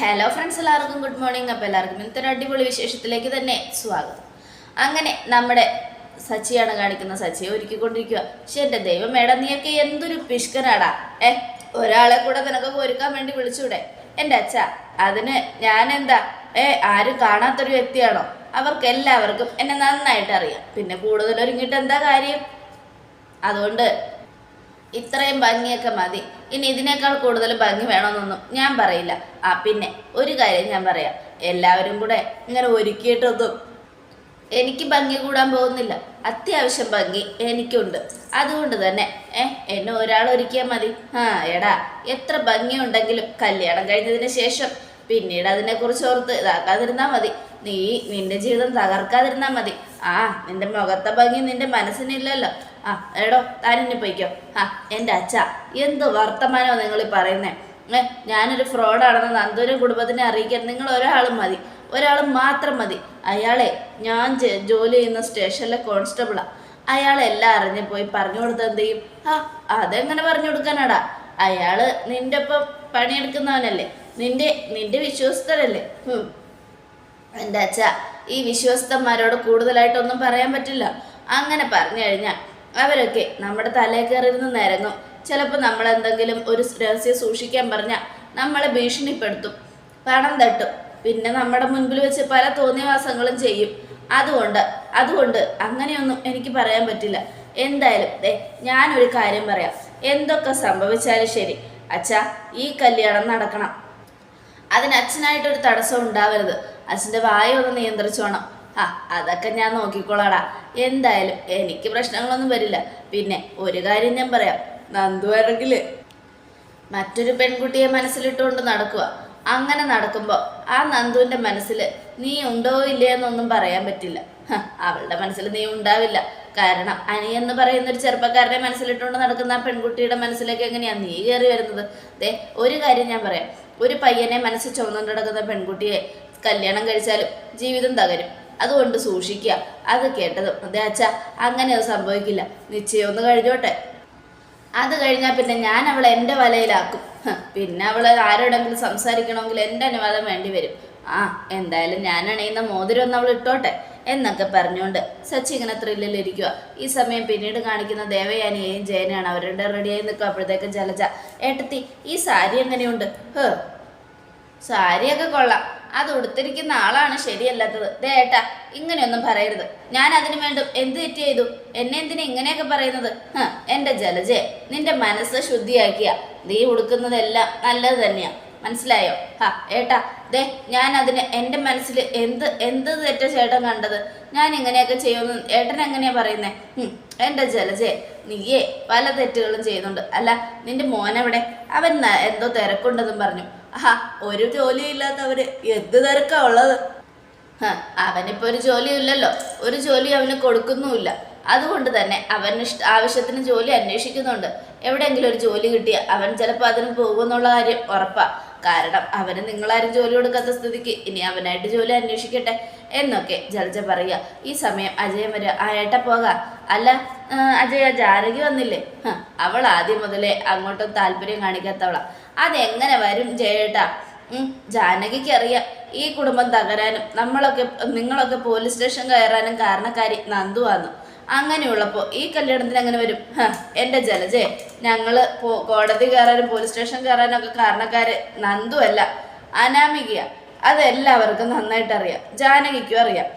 Hello friends എല്ലാവർക്കും good morning അപ്പോൾ എല്ലാവർക്കും ഇന്നത്തെ ഒരു അടിപൊളി വിശേഷത്തിലേക്ക് തന്നെ സ്വാഗതം. അങ്ങനെ നമ്മുടെ സച്ചിയാണ് കാണിക്കുന്ന സച്ചിയെ ഒരുക്കിക്കൊണ്ടിരിക്കുക. പക്ഷെ എന്റെ ദൈവം മേഡം നീയൊക്കെ എന്തൊരു പിഷ്കനാടാ ഏ ഒരാളെ കൂടെ നിനക്ക് ഒരുക്കാൻ വേണ്ടി വിളിച്ചൂടെ? എന്റെ അച്ഛ അതിന് ഞാൻ എന്താ ഏ ആരും കാണാത്തൊരു വ്യക്തിയാണോ? അവർക്ക് എല്ലാവർക്കും എന്നെ നന്നായിട്ട് അറിയാം. പിന്നെ കൂടുതൽ ഒരുങ്ങിയിട്ട് എന്താ കാര്യം? അതുകൊണ്ട് ഇത്രയും ഭംഗിയൊക്കെ മതി. ഇനി ഇതിനേക്കാൾ കൂടുതൽ ഭംഗി വേണമെന്നൊന്നും ഞാൻ പറയില്ല. ആ പിന്നെ ഒരു കാര്യം ഞാൻ പറയാം. എല്ലാവരും കൂടെ ഇങ്ങനെ ഒരുക്കിയിട്ടൊന്നും എനിക്ക് ഭംഗി കൂടാൻ പോകുന്നില്ല. അത്യാവശ്യം ഭംഗി എനിക്കുണ്ട്. അതുകൊണ്ട് തന്നെ ഏ എന്നെ ഒരാൾ ഒരുക്കിയാൽ മതി. ആ എടാ എത്ര ഭംഗിയുണ്ടെങ്കിലും കല്യാണം കഴിഞ്ഞതിന് ശേഷം പിന്നീട് അതിനെക്കുറിച്ച് ഓർത്ത് ഇതാക്കാതിരുന്നാൽ മതി. നീ നിന്റെ ജീവിതം തകർക്കാതിരുന്നാൽ മതി. ആ നിന്റെ മുഖത്തെ ഭംഗി നിന്റെ മനസ്സിനില്ലല്ലോ. ആ എടോ താനിന്നെ പോയിക്കോ. ആ എന്റെ അച്ഛ എന്ത് വർത്തമാനമാണ് നിങ്ങൾ പറയുന്നേ? ഏ ഞാനൊരു ഫ്രോഡാണെന്ന് നന്ദൂരും കുടുംബത്തിനെ അറിയിക്കാൻ നിങ്ങൾ ഒരാളും മതി. ഒരാൾ മാത്രം മതി. അയാളെ ഞാൻ ജോലി ചെയ്യുന്ന സ്റ്റേഷനിലെ കോൺസ്റ്റബിളാണ് അയാളെല്ലാം അറിഞ്ഞു പോയി പറഞ്ഞു കൊടുത്ത എന്ത് ചെയ്യും? ആ അതെങ്ങനെ പറഞ്ഞു കൊടുക്കാനാടാ? അയാൾ നിന്റെ ഒപ്പം പണിയെടുക്കുന്നവനല്ലേ. നിന്റെ നിന്റെ വിശ്വസ്തരല്ലേ. എന്റെ അച്ഛ ഈ വിശ്വസ്തന്മാരോട് കൂടുതലായിട്ടൊന്നും പറയാൻ പറ്റില്ല. അങ്ങനെ പറഞ്ഞു കഴിഞ്ഞാൽ അവരൊക്കെ നമ്മുടെ തലയിൽ കയറിയിരുന്ന് നിരങ്ങും. ചിലപ്പോൾ നമ്മൾ എന്തെങ്കിലും ഒരു രഹസ്യം സൂക്ഷിക്കാൻ പറഞ്ഞാൽ നമ്മളെ ഭീഷണിപ്പെടുത്തും. പണം തട്ടും. പിന്നെ നമ്മുടെ മുൻപിൽ വെച്ച് പല തോന്നിയവാസങ്ങളും ചെയ്യും. അതുകൊണ്ട് അതുകൊണ്ട് അങ്ങനെയൊന്നും എനിക്ക് പറയാൻ പറ്റില്ല. എന്തായാലും ദേ ഞാനൊരു കാര്യം പറയാം. എന്തൊക്കെ സംഭവിച്ചാലും ശരി. അച്ഛാ ഈ കല്യാണം നടക്കണം. അതിന് അച്ഛനായിട്ടൊരു തടസ്സം ഉണ്ടാവരുത്. അച്ഛന്റെ വായ ഒന്ന് നിയന്ത്രിച്ചോണം. ആ അതൊക്കെ ഞാൻ നോക്കിക്കോളാടാ. എന്തായാലും എനിക്ക് പ്രശ്നങ്ങളൊന്നും വരില്ല. പിന്നെ ഒരു കാര്യം ഞാൻ പറയാം. നന്ദു ആണെങ്കിൽ മറ്റൊരു പെൺകുട്ടിയെ മനസ്സിലിട്ടുകൊണ്ട് നടക്കുക അങ്ങനെ നടക്കുമ്പോൾ ആ നന്ദുവിന്റെ മനസ്സിൽ നീ ഉണ്ടോ ഇല്ലേ എന്നൊന്നും പറയാൻ പറ്റില്ല. അവളുടെ മനസ്സിൽ നീ ഉണ്ടാവില്ല. കാരണം അനി എന്ന് പറയുന്ന ഒരു ചെറുപ്പക്കാരനെ മനസ്സിലിട്ടുകൊണ്ട് നടക്കുന്ന ആ പെൺകുട്ടിയുടെ മനസ്സിലേക്ക് എങ്ങനെയാണ് നീ കയറി വരുന്നത്? ദേ ഒരു കാര്യം ഞാൻ പറയാം. ഒരു പയ്യനെ മനസ്സിൽ ചുമന്നുകൊണ്ട് നടക്കുന്ന പെൺകുട്ടിയെ കല്യാണം കഴിച്ചാലും ജീവിതം തകരും. അതുകൊണ്ട് സൂക്ഷിക്കുക. അത് കേട്ടതും അതെ അച്ഛ അങ്ങനെ അത് സംഭവിക്കില്ല. നിശ്ചയം ഒന്ന് കഴിഞ്ഞോട്ടെ. അത് കഴിഞ്ഞാൽ പിന്നെ ഞാൻ അവളെ എന്റെ വലയിലാക്കും. പിന്നെ അവൾ ആരോടെങ്കിലും സംസാരിക്കണമെങ്കിൽ എന്റെ അനുവാദം വേണ്ടി വരും. ആ എന്തായാലും ഞാൻ അണിയുന്ന മോതിരം ഒന്ന് അവൾ ഇട്ടോട്ടെ എന്നൊക്കെ പറഞ്ഞുകൊണ്ട് സച്ചി ഇങ്ങനെ ത്രില്ലിലിരിക്കുക ഈ സമയം പിന്നീട് കാണിക്കുന്ന ദേവയാനിയെയും ജയനെയാണ് അവരുടെ റെഡിയായി നിൽക്കുക അപ്പോഴത്തേക്കും ജലജ ഏട്ടത്തി ഈ സാരി എങ്ങനെയുണ്ട്? ഹ് സാരിയൊക്കെ കൊള്ളാം. അത് ഉടുത്തിരിക്കുന്ന ആളാണ് ശരിയല്ലാത്തത്. ദേട്ടാ ഇങ്ങനെയൊന്നും പറയരുത്. ഞാൻ അതിനു വേണ്ടും എന്ത് തെറ്റ് ചെയ്തു? എന്നെ എന്തിനാ ഇങ്ങനെയൊക്കെ പറയുന്നത്? ഹ എന്റെ ജലജെ നിന്റെ മനസ്സ് ശുദ്ധിയാക്കിയ. നീ ഉടുക്കുന്നതെല്ലാം നല്ലത് തന്നെയാ. മനസ്സിലായോ? ഹാ ഏട്ടാ ദേ ഞാൻ അതിന് എന്റെ മനസ്സിൽ എന്ത് എന്ത് തെറ്റ ചേട്ടൻ കണ്ടത്? ഞാൻ ഇങ്ങനെയൊക്കെ ചെയ്യുമെന്ന് ഏട്ടൻ എങ്ങനെയാ പറയുന്നേ? എന്റെ ജലജെ നീയേ പല തെറ്റുകളും ചെയ്യുന്നുണ്ട്. അല്ല നിന്റെ മോനെവിടെ? അവൻ എന്തോ തിരക്കുണ്ടെന്നും പറഞ്ഞു. ആഹാ ഒരു ജോലിയില്ലാത്തവര് എന്ത് തിരക്കാ ഉള്ളത്? അവനിപ്പോ ഒരു ജോലി ഇല്ലല്ലോ ഒരു ജോലി അവന് കൊടുക്കുന്നുമില്ല. അതുകൊണ്ട് തന്നെ അവൻ ഇഷ്ട ആവശ്യത്തിന് ജോലി അന്വേഷിക്കുന്നുണ്ട്. എവിടെയെങ്കിലും ഒരു ജോലി കിട്ടിയ അവൻ ചിലപ്പോൾ അതിന് പോകുമെന്നുള്ള കാര്യം ഉറപ്പാ. കാരണം അവന് നിങ്ങളാരും ജോലി കൊടുക്കാത്ത സ്ഥിതിക്ക് ഇനി അവനായിട്ട് ജോലി അന്വേഷിക്കട്ടെ എന്നൊക്കെ ജലജ പറയുക ഈ സമയം അജയം വരെ ആ ഏട്ട പോകാം. അല്ല ആ, അജയ ജാനകി വന്നില്ലേ? അവൾ ആദ്യം മുതലേ അങ്ങോട്ടും താല്പര്യം കാണിക്കാത്തവളാ. അതെങ്ങനെ വരും ജയേട്ടാ? ജാനകിക്ക് അറിയാം ഈ കുടുംബം തകരാനും നമ്മളൊക്കെ നിങ്ങളൊക്കെ പോലീസ് സ്റ്റേഷൻ കയറാനും കാരണക്കാരി നന്ദു വന്നു അങ്ങനെയുള്ളപ്പോൾ ഈ കല്യാണത്തിന് അങ്ങനെ വരും? ഹ, എന്റെ ജലജയെ ഞങ്ങൾ കോടതി കയറാനും പോലീസ് സ്റ്റേഷൻ കയറാനും ഒക്കെ കാരണക്കാര് നന്ദു അല്ല അനാമികയ. അതെല്ലാവർക്കും നന്നായിട്ട് അറിയാം ജാനകിക്കും അറിയാം.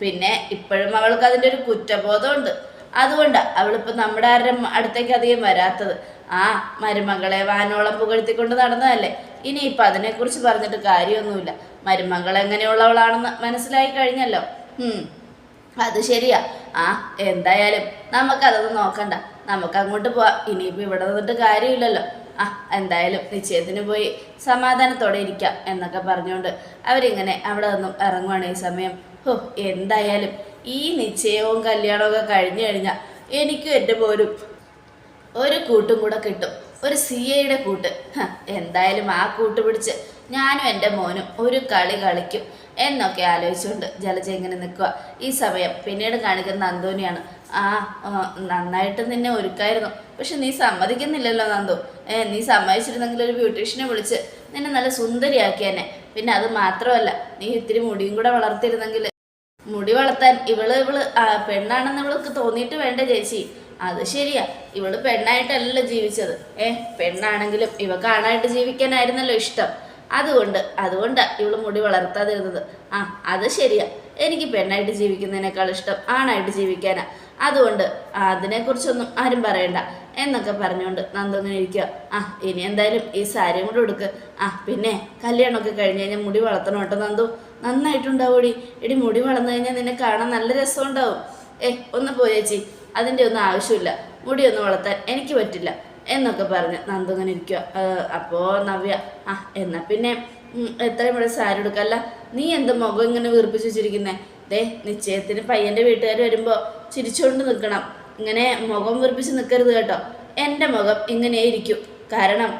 പിന്നെ ഇപ്പോഴും അവൾക്ക് അതിന്റെ ഒരു കുറ്റബോധമുണ്ട്. അതുകൊണ്ടാണ് അവളിപ്പോൾ നമ്മുടെ ആരുടെ അടുത്തേക്ക് അധികം വരാത്തത്. ആ മരുമകളെ വാനോളം പുകഴ്ത്തിക്കൊണ്ട് നടന്നതല്ലേ? ഇനിയിപ്പോൾ അതിനെക്കുറിച്ച് പറഞ്ഞിട്ട് കാര്യമൊന്നുമില്ല. മരുമകൾ എങ്ങനെയുള്ളവളാണെന്ന് മനസ്സിലായി കഴിഞ്ഞല്ലോ. അത് ശരിയാ. ആ എന്തായാലും നമുക്കതൊന്നും നോക്കണ്ട. നമുക്ക് അങ്ങോട്ട് പോവാം. ഇനിയിപ്പോൾ ഇവിടെ നിന്നിട്ട് കാര്യമില്ലല്ലോ. ആ എന്തായാലും നിശ്ചയത്തിന് പോയി സമാധാനത്തോടെ ഇരിക്കാം എന്നൊക്കെ പറഞ്ഞുകൊണ്ട് അവരിങ്ങനെ അവിടെ നിന്നും ഇറങ്ങുവാണ് ഈ സമയം. ഹോ എന്തായാലും ഈ നിശ്ചയവും കല്യാണമൊക്കെ കഴിഞ്ഞു കഴിഞ്ഞാൽ എനിക്കും എന്റെ പോലും ഒരു കൂട്ടും കൂടെ കിട്ടും. ഒരു സി എയുടെ കൂട്ട്. എന്തായാലും ആ കൂട്ട് പിടിച്ച് ഞാനും എന്റെ മോനും ഒരു കളി കളിക്കും എന്നൊക്കെ ആലോചിച്ചുകൊണ്ട് ജലജ എങ്ങനെ നിൽക്കുക ഈ സമയം പിന്നീട് കാണിക്കുന്ന നന്ദോനിയാണ് ആ ആ, നന്നായിട്ട് നിന്നെ ഒരുക്കായിരുന്നു. പക്ഷെ നീ സമ്മതിക്കുന്നില്ലല്ലോ നന്ദു. ഏ നീ സമ്മതിച്ചിരുന്നെങ്കിൽ ഒരു ബ്യൂട്ടീഷ്യനെ വിളിച്ച് നിന്നെ നല്ല സുന്ദരിയാക്കിയെന്നെ പിന്നെ അത് മാത്രമല്ല നീ ഇത്തിരി മുടിയും കൂടെ വളർത്തിയിരുന്നെങ്കിൽ മുടി വളർത്താൻ ഇവൾ ഇവൾ പെണ്ണാണെന്ന് ഇവൾക്ക് തോന്നിയിട്ട് വേണ്ട ചേച്ചി. അത് ശരിയാ. ഇവൾ പെണ്ണായിട്ടല്ല ജീവിച്ചത്. ഏ പെണ്ണാണെങ്കിലും ഇവക്ക് ആണായിട്ട് ജീവിക്കാനായിരുന്നല്ലോ ഇഷ്ടം. അതുകൊണ്ട് അതുകൊണ്ടാ ഇവൾ മുടി വളർത്താതിരുന്നത്. ആ അത് ശരിയാ. എനിക്ക് പെണ്ണായിട്ട് ജീവിക്കുന്നതിനേക്കാൾ ഇഷ്ടം ആണായിട്ട് ജീവിക്കാനാ. അതുകൊണ്ട് അതിനെക്കുറിച്ചൊന്നും ആരും പറയണ്ട. എന്നൊക്കെ പറഞ്ഞുകൊണ്ട് നന്ദു ഇങ്ങനെ ഇരിക്കുക ആ ഇനി എന്തായാലും ഈ സാരിയും കൂടെ എടുക്ക് ആ പിന്നെ കല്യാണമൊക്കെ കഴിഞ്ഞ് കഴിഞ്ഞാൽ മുടി വളർത്തണം കേട്ടോ നന്ദു? നന്നായിട്ടുണ്ടാവൂടി. എടി മുടി വളർന്നു കഴിഞ്ഞാൽ നിന്നെ കാണാൻ നല്ല രസമുണ്ടാവും. ഏ ഒന്ന് പോയേച്ചി അതിന്റെ ഒന്നും ആവശ്യമില്ല. മുടി ഒന്ന് വളർത്താൻ എനിക്ക് പറ്റില്ല. എന്നൊക്കെ പറഞ്ഞ് നന്ദുങ്ങനെ ഇരിക്കുക അപ്പോൾ നവ്യ. ആ എന്നാ പിന്നെ എത്രയും ഇവിടെ സാരി എടുക്കല്ല നീ എന്ത് മുഖം ഇങ്ങനെ വീർപ്പിച്ച് വെച്ചിരിക്കുന്നേ? ദേ നിശ്ചയത്തിന് പയ്യന്റെ വീട്ടുകാർ വരുമ്പോൾ ചിരിച്ചുകൊണ്ട് നിൽക്കണം. ഇങ്ങനെ മുഖം വീർപ്പിച്ച് നിൽക്കരുത് കേട്ടോ. എന്റെ മുഖം ഇങ്ങനെ ഇരിക്കും കാരണം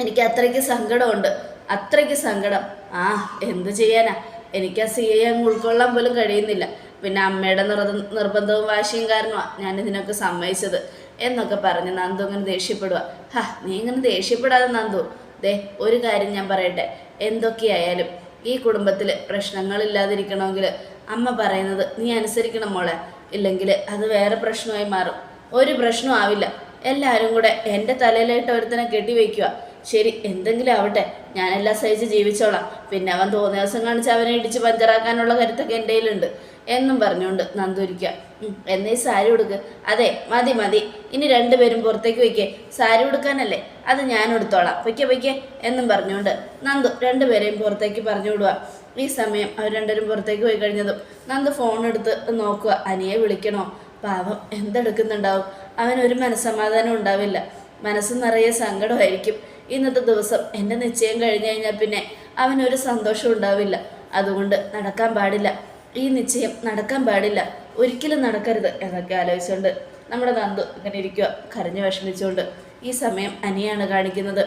എനിക്ക് അത്രയ്ക്ക് സങ്കടമുണ്ട്. അത്രയ്ക്ക് സങ്കടം. ആ എന്ത് ചെയ്യാനാ? എനിക്ക് ആ സി ഐ അങ്ങ് ഉൾക്കൊള്ളാൻ പോലും കഴിയുന്നില്ല. പിന്നെ അമ്മയുടെ നിർ നിർബന്ധവും വാശിയും കാരണമാണ് ഞാൻ ഇതിനൊക്കെ സമ്മതിച്ചത്. എന്നൊക്കെ പറഞ്ഞ് നന്ദു ഇങ്ങനെ ദേഷ്യപ്പെടുക ഹാ നീ ഇങ്ങനെ ദേഷ്യപ്പെടാതെ നന്ദു. ദേ ഒരു കാര്യം ഞാൻ പറയട്ടെ. എന്തൊക്കെയായാലും ഈ കുടുംബത്തിൽ പ്രശ്നങ്ങളില്ലാതിരിക്കണമെങ്കിൽ അമ്മ പറയുന്നത് നീ അനുസരിക്കണം മോളെ. ഇല്ലെങ്കിൽ അത് വേറെ പ്രശ്നമായി മാറും. ഒരു പ്രശ്നവും ആവില്ല. എല്ലാവരും കൂടെ എന്റെ തലയിലായിട്ട് ഒരുത്തനെ കെട്ടിവെക്കുക ശരി എന്തെങ്കിലും ആവട്ടെ. ഞാനെല്ലാം സഹിച്ച് ജീവിച്ചോളാം. പിന്നെ അവൻ തോന്നിയ ദിവസം കാണിച്ച് അവനെ ഇടിച്ച് പഞ്ചറാക്കാനുള്ള കരുത്തൊക്കെ എന്റെ കയ്യിലുണ്ട്. എന്നും പറഞ്ഞുകൊണ്ട് നന്ദൂരിക്ക എന്നീ സാരി ഉടുക്ക്. അതെ മതി മതി. ഇനി രണ്ടുപേരും പുറത്തേക്ക് വയ്ക്കേ. സാരി ഉടുക്കാനല്ലേ? അത് ഞാൻ എടുത്തോളാം പൊയ്ക്കെ പൊയ്ക്കെ എന്നും പറഞ്ഞുകൊണ്ട് നന്ദു രണ്ടുപേരെയും പുറത്തേക്ക് പറഞ്ഞു വിടുക. ഈ സമയം അവർ രണ്ടുപേരും പുറത്തേക്ക് പോയി കഴിഞ്ഞതും നന്ദു ഫോൺ എടുത്ത് നോക്കുക. അനിയെ വിളിക്കണോ? പാവം എന്തെടുക്കുന്നുണ്ടാവും? അവനൊരു മനസ്സമാധാനം ഉണ്ടാവില്ല. മനസ്സ് നിറയെ സങ്കടമായിരിക്കും. ഇന്നത്തെ ദിവസം എന്റെ നിശ്ചയം കഴിഞ്ഞു കഴിഞ്ഞാൽ പിന്നെ അവനൊരു സന്തോഷം ഉണ്ടാവില്ല. അതുകൊണ്ട് നടക്കാൻ പാടില്ല. ഈ നിശ്ചയം നടക്കാൻ പാടില്ല. ഒരിക്കലും നടക്കരുത് എന്നൊക്കെ ആലോചിച്ചുകൊണ്ട് നമ്മുടെ നന്ദു ഇങ്ങനെ ഇരിക്കുക കരഞ്ഞു വിഷമിച്ചുകൊണ്ട് ഈ സമയം അനിയാണ് കാണിക്കുന്നത്.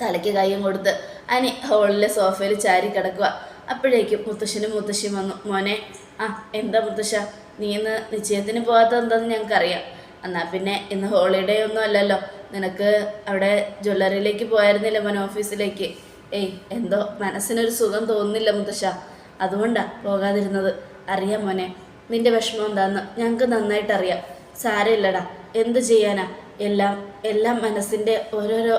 തലയ്ക്ക് കൈയും കൊടുത്ത് അനി ഹോളിലെ സോഫയിൽ ചാരി കിടക്കുക അപ്പോഴേക്കും മുത്തശ്ശനും മുത്തശ്ശിയും വന്നു. മോനെ ആ എന്താ മുത്തശ്ശ? നീ ഇന്ന് നിശ്ചയത്തിന് പോകാത്ത എന്താണെന്ന് ഞങ്ങൾക്കറിയാം. എന്നാൽ പിന്നെ ഇന്ന് ഹോളിഡേ ഒന്നും അല്ലല്ലോ. നിനക്ക് അവിടെ ജ്വല്ലറിയിലേക്ക് പോയായിരുന്നില്ല മോൻ ഓഫീസിലേക്ക്. ഏയ് എന്തോ മനസ്സിനൊരു സുഖം തോന്നുന്നില്ല മുത്തശ്ശ. അതുകൊണ്ടാ പോകാതിരുന്നത്. അറിയാം മോനെ നിന്റെ വിഷമം എന്താന്ന് ഞങ്ങൾക്ക് നന്നായിട്ട് അറിയാം സാരമില്ലടാ എന്ത് ചെയ്യാനാ? എല്ലാം എല്ലാം മനസ്സിന്റെ ഓരോരോ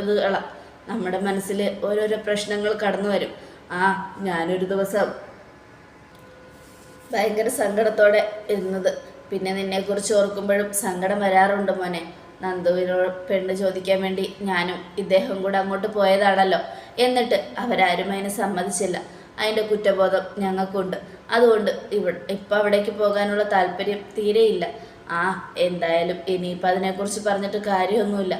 ഇതുകളാണ് നമ്മുടെ മനസ്സിൽ ഓരോരോ പ്രശ്നങ്ങൾ കടന്നു വരും. ആ ഞാനൊരു ദിവസം ഭയങ്കര സങ്കടത്തോടെ ഇരുന്നത്. പിന്നെ നിന്നെക്കുറിച്ച് ഓർക്കുമ്പോഴും സങ്കടം വരാറുണ്ട് മോനെ. നന്ദുവിനോട് പെണ്ണ് ചോദിക്കാൻ വേണ്ടി ഞാനും ഇദ്ദേഹം കൂടെ അങ്ങോട്ട് പോയതാണല്ലോ. എന്നിട്ട് അവരാരും അതിന് സമ്മതിച്ചില്ല. അതിന്റെ കുറ്റബോധം ഞങ്ങൾക്കുണ്ട്. അതുകൊണ്ട് ഇവ ഇപ്പം അവിടേക്ക് പോകാനുള്ള താല്പര്യം തീരെയില്ല ആ എന്തായാലും ഇനിയിപ്പോൾ അതിനെക്കുറിച്ച് പറഞ്ഞിട്ട് കാര്യമൊന്നുമില്ല.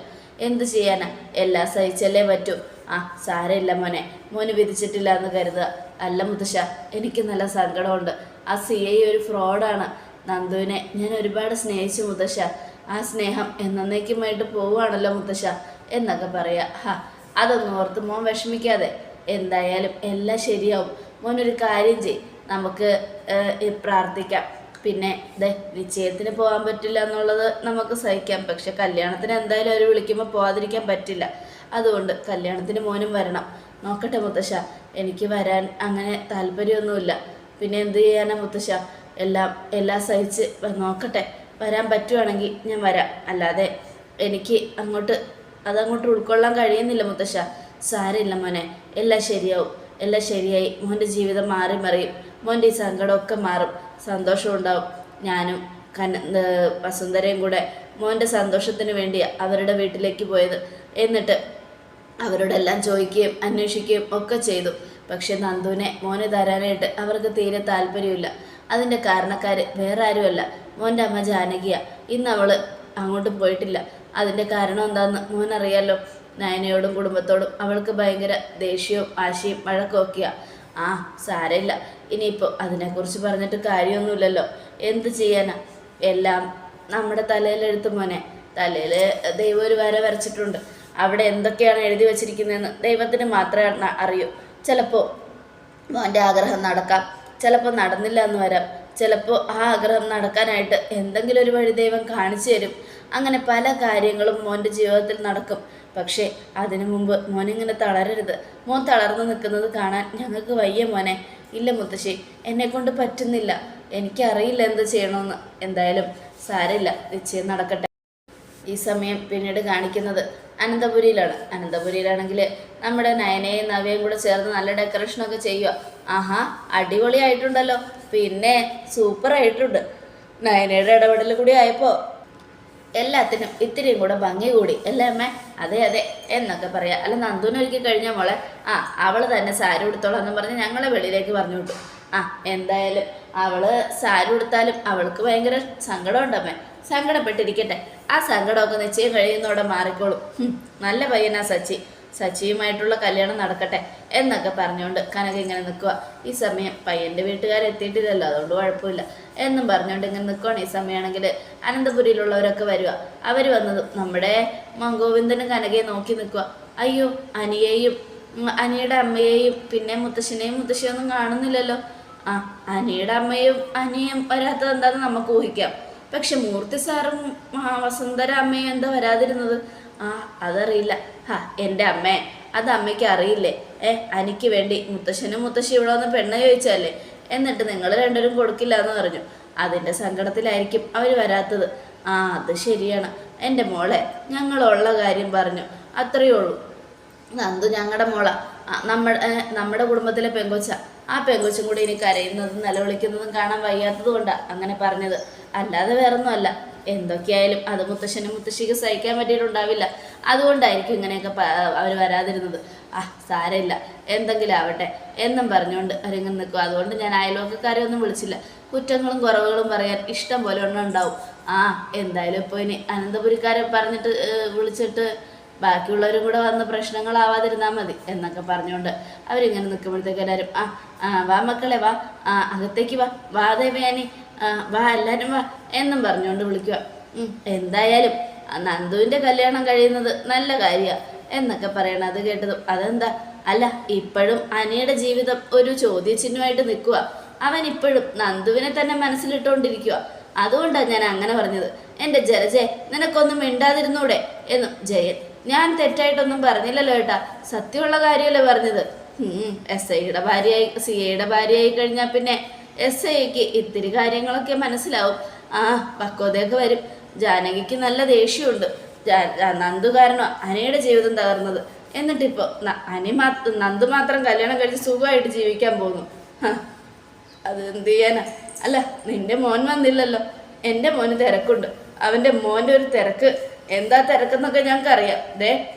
എന്ത് ചെയ്യാനാ? എല്ലാം സഹിച്ചല്ലേ പറ്റൂ. ആ സാരമില്ല മോനെ. മോന് വിധിച്ചിട്ടില്ല എന്ന് കരുതുക. അല്ല മുത്തശ്ശ എനിക്ക് നല്ല സങ്കടമുണ്ട്. ആ സി ഐ ഒരു ഫ്രോഡാണ് നന്ദുവിനെ ഞാൻ ഒരുപാട് സ്നേഹിച്ചു മുത്തശ്ശ. ആ സ്നേഹം എന്നേക്കുമായിട്ട് പോവുകയാണല്ലോ മുത്തശ്ശ എന്നൊക്കെ പറയാ. ഹാ അതൊന്നും ഓർത്ത് മോൻ വിഷമിക്കാതെ എന്തായാലും എല്ലാം ശരിയാവും. മോൻ ഒരു കാര്യം ചെയ് നമുക്ക് പ്രാർത്ഥിക്കാം. പിന്നെ ദേ നിശ്ചയത്തിന് പോകാൻ പറ്റില്ല എന്നുള്ളത് നമുക്ക് സഹിക്കാം. പക്ഷെ കല്യാണത്തിന് എന്തായാലും അവർ വിളിക്കുമ്പോൾ പോകാതിരിക്കാൻ പറ്റില്ല. അതുകൊണ്ട് കല്യാണത്തിന് മോനും വരണം. നോക്കട്ടെ മുത്തശ്ശ. എനിക്ക് വരാൻ അങ്ങനെ താല്പര്യമൊന്നുമില്ല. പിന്നെ എന്ത് ചെയ്യാനാ മുത്തശ്ശ? എല്ലാം എല്ലാം സഹിച്ച് നോക്കട്ടെ. വരാൻ പറ്റുവാണെങ്കിൽ ഞാൻ വരാം. അല്ലാതെ എനിക്ക് അങ്ങോട്ട് അതങ്ങോട്ട് ഉൾക്കൊള്ളാൻ കഴിയുന്നില്ല മുത്തശ്ശ. സാരമില്ല മോനെ എല്ലാം ശരിയാവും. എല്ലാം ശരിയായി. മോന്റെ ജീവിതം മാറി മറിയും. മോന്റെ ഈ സങ്കടമൊക്കെ മാറും. സന്തോഷം ഉണ്ടാവും. ഞാനും കന ഏർ വസുന്ധരയും കൂടെ മോന്റെ സന്തോഷത്തിന് വേണ്ടി അവരുടെ വീട്ടിലേക്ക് പോയത്. എന്നിട്ട് അവരോടെല്ലാം ചോദിക്കുകയും അന്വേഷിക്കുകയും ഒക്കെ ചെയ്തു. പക്ഷെ നന്ദുവിനെ മോനെ തരാനായിട്ട് അവർക്ക് തീരെ താല്പര്യമില്ല. അതിന്റെ കാരണക്കാർ വേറെ ആരുമല്ല. മോന്റെ അമ്മ ജാനകിയ. ഇന്ന് അവൾ അങ്ങോട്ട് പോയിട്ടില്ല. അതിന്റെ കാരണം എന്താണെന്ന് മോൻ അറിയാലോ നയനയോടും കുടുംബത്തോടും അവൾക്ക് ഭയങ്കര ദേഷ്യവും ആശയും വഴക്കൊക്കെയാ ആ സാരമില്ല. ഇനിയിപ്പോൾ അതിനെക്കുറിച്ച് പറഞ്ഞിട്ട് കാര്യമൊന്നുമില്ലല്ലോ. എന്ത് ചെയ്യാനാ? എല്ലാം നമ്മുടെ തലയിലെഴുത്ത് മോനെ. തലയിൽ ദൈവം ഒരു വര വരച്ചിട്ടുണ്ട്. അവിടെ എന്തൊക്കെയാണ് എഴുതി വച്ചിരിക്കുന്നതെന്ന് ദൈവത്തിന് മാത്രമേ അറിയൂ. ചിലപ്പോൾ മോന്റെ ആഗ്രഹം നടക്കാം. ചിലപ്പോൾ നടന്നില്ല എന്ന് വരാം. ചിലപ്പോൾ ആ ആഗ്രഹം നടക്കാനായിട്ട് എന്തെങ്കിലും ഒരു വഴി ദൈവം കാണിച്ചു തരും. അങ്ങനെ പല കാര്യങ്ങളും മോന്റെ ജീവിതത്തിൽ നടക്കും. പക്ഷേ അതിനു മുമ്പ് മോനിങ്ങനെ തളരരുത്. മോൻ തളർന്നു നിൽക്കുന്നത് കാണാൻ ഞങ്ങൾക്ക് വയ്യ മോനെ. ഇല്ല മുത്തശ്ശി എന്നെക്കൊണ്ട് പറ്റുന്നില്ല. എനിക്കറിയില്ല എന്ത് ചെയ്യണമെന്ന്. എന്തായാലും സാരമില്ല. നിശ്ചയം നടക്കട്ടെ. ഈ സമയം പിന്നീട് കാണിക്കുന്നത് അനന്തപുരിയിലാണ്. അനന്തപുരിയിലാണെങ്കിൽ നമ്മുടെ നയനയും നവയും കൂടെ ചേർന്ന് നല്ല ഡെക്കറേഷനൊക്കെ ചെയ്യുക ആഹാ അടിപൊളിയായിട്ടുണ്ടല്ലോ പിന്നെ സൂപ്പർ ആയിട്ടുണ്ട്. നയനയുടെ ഇടപെടൽ കൂടി ആയപ്പോൾ എല്ലാത്തിനും ഇത്തിരിയും കൂടെ ഭംഗി കൂടി. അല്ലേ അമ്മേ? അതെ അതെ. എന്നൊക്കെ പറയാം. അല്ല നന്ദുവിനെ ഒരുക്കി കഴിഞ്ഞ മോളെ. ആ അവൾ തന്നെ സാരി ഉടുത്തോളാം എന്ന് പറഞ്ഞ് ഞങ്ങളെ വെളിയിലേക്ക് പറഞ്ഞു വിട്ടു. ആ എന്തായാലും അവൾ സാരി ഉടുത്താലും അവൾക്ക് ഭയങ്കര സങ്കടമുണ്ടമ്മേ സങ്കടപ്പെട്ടിരിക്കട്ടെ. ആ സങ്കടമൊക്കെ നിശ്ചയം കഴിയുന്നോടെ മാറിക്കോളും. നല്ല പയ്യനാ സച്ചി. സച്ചിയുമായിട്ടുള്ള കല്യാണം നടക്കട്ടെ എന്നൊക്കെ പറഞ്ഞുകൊണ്ട് കനക ഇങ്ങനെ നിൽക്കുക ഈ സമയം പയ്യന്റെ വീട്ടുകാരെത്തിയിട്ടില്ലല്ലോ അതുകൊണ്ട് കുഴപ്പമില്ല. എന്നും പറഞ്ഞുകൊണ്ട് ഇങ്ങനെ നിൽക്കുകയാണ് ഈ സമയമാണെങ്കിൽ അനന്തപുരിയിലുള്ളവരൊക്കെ വരിക അവർ വന്നത് നമ്മുടെ മംഗോവിന്ദനും കനകയെ നോക്കി നിൽക്കുക അയ്യോ അനിയെയും അനിയുടെ അമ്മയെയും പിന്നെ മുത്തശ്ശനെയും മുത്തശ്ശിയൊന്നും കാണുന്നില്ലല്ലോ. ആ അനിയുടെ അമ്മയും അനിയും വരാത്തത് എന്താണെന്ന് നമുക്ക് ഊഹിക്കാം. പക്ഷെ മൂർത്തി സാറും വസുന്ധര അമ്മയും എന്താ വരാതിരുന്നത്? ആ അതറിയില്ല. ഹാ എന്റെ അമ്മേ അത് അമ്മയ്ക്ക് അറിയില്ലേ? ഏ അനിക്ക് വേണ്ടി മുത്തശ്ശനും മുത്തശ്ശി ഇവിടെ വന്ന് പെണ്ണ് ചോദിച്ചല്ലേ എന്നിട്ട് നിങ്ങൾ രണ്ടുപേരും കൊടുക്കില്ല എന്ന് പറഞ്ഞു. അതിന്റെ സങ്കടത്തിലായിരിക്കും അവർ വരാത്തത്. ആ അത് ശരിയാണ്. എന്റെ മോളെ ഞങ്ങളുള്ള കാര്യം പറഞ്ഞു. അത്രയേ ഉള്ളൂ. നന്ദു ഞങ്ങളുടെ മോള. നമ്മുടെ നമ്മുടെ കുടുംബത്തിലെ പെങ്കൊച്ച. ആ പെങ്കൊച്ചും കൂടി ഇനി കരയുന്നതും നിലവിളിക്കുന്നതും കാണാൻ വയ്യാത്തത് കൊണ്ടാണ് അങ്ങനെ പറഞ്ഞത്. അല്ലാതെ വേറൊന്നുമല്ല. എന്തൊക്കെയായാലും അത് മുത്തശ്ശനും മുത്തശ്ശിക്ക് സഹിക്കാൻ പറ്റിയിട്ടുണ്ടാവില്ല. അതുകൊണ്ടായിരിക്കും ഇങ്ങനെയൊക്കെ അവർ വരാതിരുന്നത്. ആ സാരമില്ല. എന്തെങ്കിലും ആവട്ടെ. എന്നും പറഞ്ഞുകൊണ്ട് അവരിങ്ങനെ നിൽക്കും. അതുകൊണ്ട് ഞാൻ അയൽവക്കക്കാരെ ഒന്നും വിളിച്ചില്ല. കുറ്റങ്ങളും കുറവുകളും പറയാൻ ഇഷ്ടം പോലെ ഒന്നും ഉണ്ടാവും. ആ എന്തായാലും ഇപ്പോൾ ഇനി അനന്തപുരിക്കാരെ പറഞ്ഞിട്ട് വിളിച്ചിട്ട് ബാക്കിയുള്ളവരും കൂടെ വന്ന് പ്രശ്നങ്ങളാവാതിരുന്നാൽ മതി എന്നൊക്കെ പറഞ്ഞുകൊണ്ട് അവരിങ്ങനെ നിൽക്കുമ്പോഴത്തേക്ക് എല്ലാവരും ആ ആ വാ മക്കളെ വാ ആ അകത്തേക്ക് വാ വാ ദേവയാനി വാ എല്ലാവരും വാ എന്നും പറഞ്ഞുകൊണ്ട് വിളിക്കുക. എന്തായാലും നന്ദുവിന്റെ കല്യാണം കഴിയുന്നത് നല്ല കാര്യമാണ് എന്നൊക്കെ പറയണം അത് കേട്ടതും. അതെന്താ? അല്ല ഇപ്പോഴും അനിയുടെ ജീവിതം ഒരു ചോദ്യചിഹ്നമായിട്ട് നിൽക്കുക അവൻ ഇപ്പോഴും നന്ദുവിനെ തന്നെ മനസ്സിലിട്ടുകൊണ്ടിരിക്കുക അതുകൊണ്ടാണ് ഞാൻ അങ്ങനെ പറഞ്ഞത്. എന്റെ ജലജെ നിനക്കൊന്നും മിണ്ടാതിരുന്നൂടെ? എന്നും ജയൻ ഞാൻ തെറ്റായിട്ടൊന്നും പറഞ്ഞില്ലല്ലോ ഏട്ടാ. സത്യമുള്ള കാര്യമല്ലേ പറഞ്ഞത്? എസ് ഐയുടെ ഭാര്യയായി സി ഐയുടെ ഭാര്യയായി കഴിഞ്ഞാൽ പിന്നെ എസ് ഐക്ക് ഇത്തിരി കാര്യങ്ങളൊക്കെ മനസ്സിലാവും. ആ പക്വതയൊക്കെ വരും. ജാനകിക്ക് നല്ല ദേഷ്യമുണ്ട്. നന്ദു കാരണം അനയുടെ ജീവിതം തകർന്നത്. എന്നിട്ടിപ്പോൾ അനി മാത്രം നന്ദു മാത്രം കല്യാണം കഴിച്ച് സുഖമായിട്ട് ജീവിക്കാൻ പോകുന്നു. അത് എന്ത് ചെയ്യാനാ? അല്ല നിന്റെ മോൻ വന്നില്ലല്ലോ. എന്റെ മോന് തിരക്കുണ്ട്. അവന്റെ മോന്റെ ഒരു തിരക്ക് എന്താ തിരക്കെന്നൊക്കെ ഞങ്ങൾക്ക് അറിയാം ദേ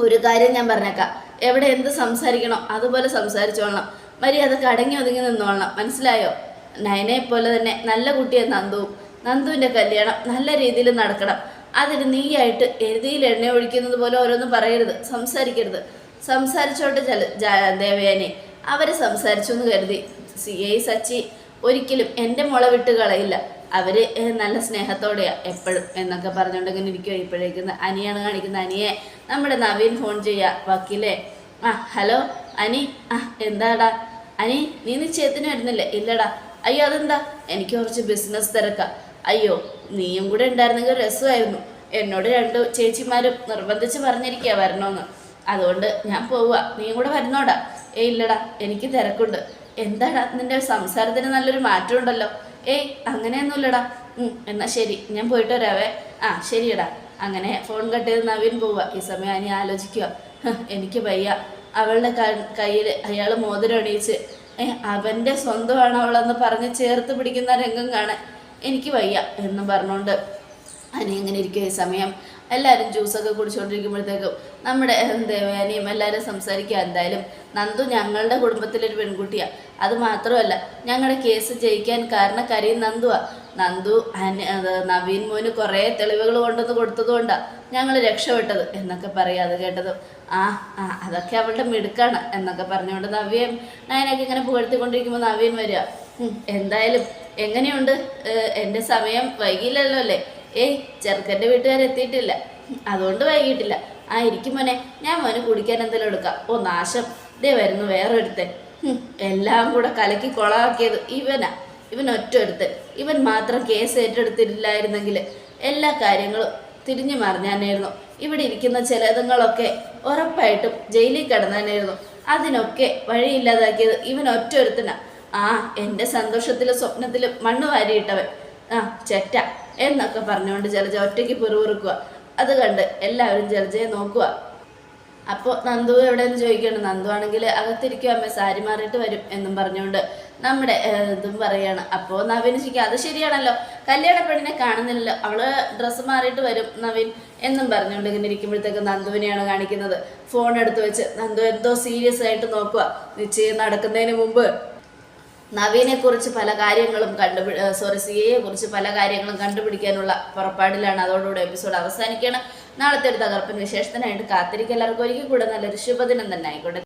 ഒരു കാര്യം ഞാൻ പറഞ്ഞേക്കാം. എവിടെ എന്ത് സംസാരിക്കണോ അതുപോലെ സംസാരിച്ചോളണം മര്യാദയ്ക്ക് കടങ്ങി ഒതുങ്ങി നിന്നോളണം മനസ്സിലായോ? നയനെ പോലെ തന്നെ നല്ല കുട്ടിയെ നന്ദുവും. നന്ദുവിന്റെ കല്യാണം നല്ല രീതിയിൽ നടക്കണം. അതിന് നീയായിട്ട് എഴുതിയിൽ എണ്ണ ഒഴിക്കുന്നത് പോലെ ഓരോന്നും പറയരുത്. സംസാരിക്കരുത്. സംസാരിച്ചോട്ടെ ചല ദേവയാനെ. അവരെ സംസാരിച്ചു എന്ന് കരുതി. സി ഐ സച്ചി ഒരിക്കലും എന്റെ മുള വിട്ട് കളയില്ല. അവർ നല്ല സ്നേഹത്തോടെ എപ്പോഴും എന്നൊക്കെ പറഞ്ഞുകൊണ്ട് ഇങ്ങനെ ഇരിക്കുക ഇപ്പോഴേക്കും അനിയാണ് കാണിക്കുന്ന അനിയെ നമ്മുടെ നവീൻ ഫോൺ ചെയ്യുക വക്കീലേ. ആ ഹലോ അനി ആ എന്താടാ? അനി നീ നിശ്ചയത്തിന് വരുന്നില്ലേ? ഇല്ലടാ. അയ്യോ അതെന്താ? എനിക്ക് കുറച്ച് ബിസിനസ് തിരക്കാം. അയ്യോ നീയും കൂടെ ഉണ്ടായിരുന്നെങ്കിൽ രസമായിരുന്നു. എന്നോട് രണ്ട് ചേച്ചിമാരും നിർബന്ധിച്ച് പറഞ്ഞിരിക്കുക വരണമെന്ന്. അതുകൊണ്ട് ഞാൻ പോവുക നീയും കൂടെ വരുന്നോടാ. ഏയ് ഇല്ലടാ എനിക്ക് തിരക്കുണ്ട്. എന്താടാ നിന്റെ സംസാരത്തിന് നല്ലൊരു മാറ്റം ഉണ്ടല്ലോ ഏയ് അങ്ങനെയൊന്നുമില്ലടാ എന്നാ ശരി ഞാൻ പോയിട്ട് വരാവേ ആ ശരിയടാ. അങ്ങനെ ഫോൺ കട്ട് ചെയ്ത് നവീൻ പോവുക ഈ സമയം അനി ആലോചിക്കുക എനിക്ക് വയ്യ. അവളുടെ കയ്യിൽ അയാൾ മോതിരം അണിയിച്ച് അവന്റെ സ്വന്തമാണ് അവളെന്ന് പറഞ്ഞ് ചേർത്ത് പിടിക്കുന്ന രംഗം കാണാൻ എനിക്ക് വയ്യ എന്ന് പറഞ്ഞുകൊണ്ട് അനി ഇങ്ങനെ ഇരിക്കുക ഈ സമയം. എല്ലാവരും ജ്യൂസൊക്കെ കുടിച്ചുകൊണ്ടിരിക്കുമ്പോഴത്തേക്കും നമ്മുടെ ദേവേനയും എല്ലാവരും സംസാരിക്കുക. എന്തായാലും നന്ദു ഞങ്ങളുടെ കുടുംബത്തിലൊരു പെൺകുട്ടിയാണ് അത് മാത്രമല്ല ഞങ്ങളുടെ കേസ് ജയിക്കാൻ കാരണക്കാരിയും നന്ദുവാ. നന്ദു നവീൻ മോന് കുറേ തെളിവുകൾ കൊണ്ടുവന്ന് കൊടുത്തതുകൊണ്ടാണ് ഞങ്ങൾ രക്ഷപ്പെട്ടത് എന്നൊക്കെ അത് കേട്ടതും. ആ ആ അതൊക്കെ അവളുടെ മിടുക്കാണ് എന്നൊക്കെ പറഞ്ഞുകൊണ്ട് നവ്യം നയനൊക്കെ ഇങ്ങനെ പുകഴ്ത്തിക്കൊണ്ടിരിക്കുമ്പോൾ നവീൻ വരിക. എന്തായാലും എങ്ങനെയുണ്ട്? എന്റെ സമയം വൈകില്ലല്ലോ അല്ലേ? ഏയ് ചെറുക്കന്റെ വീട്ടുകാരെത്തിയിട്ടില്ല അതുകൊണ്ട് വൈകിട്ടില്ല. ആ ഇരിക്കും മോനെ ഞാൻ മോന് കുടിക്കാൻ എന്തെങ്കിലും എടുക്കാം. ഓ നാശം. ദേ വരുന്നു വേറൊരുത്തൻ. എല്ലാം കൂടെ കലക്കി കൊളാക്കിയത് ഇവനാ. ഇവൻ ഒറ്റ ഒരുത്തൻ ഇവൻ മാത്രം കേസ് ഏറ്റെടുത്തിട്ടില്ലായിരുന്നെങ്കിൽ എല്ലാ കാര്യങ്ങളും തിരിഞ്ഞു മറിഞ്ഞാനായിരുന്നു. ഇവിടെ ഇരിക്കുന്ന ചിലതുങ്ങളൊക്കെ ഉറപ്പായിട്ടും ജയിലിൽ കിടന്നാനായിരുന്നു. അതിനൊക്കെ വഴിയില്ലാതാക്കിയത് ഇവൻ ഒറ്റ ഒരുത്തനാ ആ എന്റെ സന്തോഷത്തിലും സ്വപ്നത്തിലും മണ്ണ് വാരിയിട്ടവൻ. ആ ചെറ്റ. എന്നൊക്കെ പറഞ്ഞുകൊണ്ട് ജലജ ഒറ്റയ്ക്ക് പെറുപെറുക്കുക. അത് കണ്ട് എല്ലാവരും ജലജയെ നോക്കുക. അപ്പോൾ നന്ദു എവിടെയെന്ന് ചോദിക്കുകയാണ്. നന്ദു ആണെങ്കിൽ അകത്തിരിക്കും അമ്മ സാരി മാറിയിട്ട് വരും എന്നും പറഞ്ഞുകൊണ്ട് നമ്മുടെ ഇതും പറയാണ്. അപ്പോൾ നവീൻ ശരിക്കും അത് ശരിയാണല്ലോ. കല്യാണ പെണ്ണിനെ കാണുന്നില്ലല്ലോ. അവൾ ഡ്രസ്സ് മാറിയിട്ട് വരും നവീൻ എന്നും പറഞ്ഞുകൊണ്ട് ഇങ്ങനെ ഇരിക്കുമ്പോഴത്തേക്ക് നന്ദുവിനെയാണ് കാണിക്കുന്നത്. ഫോൺ എടുത്ത് വെച്ച് നന്ദു എന്തോ സീരിയസ് ആയിട്ട് നോക്കുക നിശ്ചയം നടക്കുന്നതിന് മുമ്പ് നവീനെ കുറിച്ച് പല കാര്യങ്ങളും കണ്ടുപിടി സോറി സിയെ കുറിച്ച് പല കാര്യങ്ങളും കണ്ടുപിടിക്കാനുള്ള പുറപ്പാടിലാണ് അതോടുകൂടി എപ്പിസോഡ് അവസാനിക്കുകയാണ്. നാളത്തെ ഒരു തകർപ്പൻ വിശേഷത്തിനായിട്ട് കാത്തിരിക്കുക. എല്ലാവർക്കും ഒരിക്കൽ കൂടെ നല്ലൊരു ശുഭദിനം തന്നെ ആയിക്കോട്ടെ.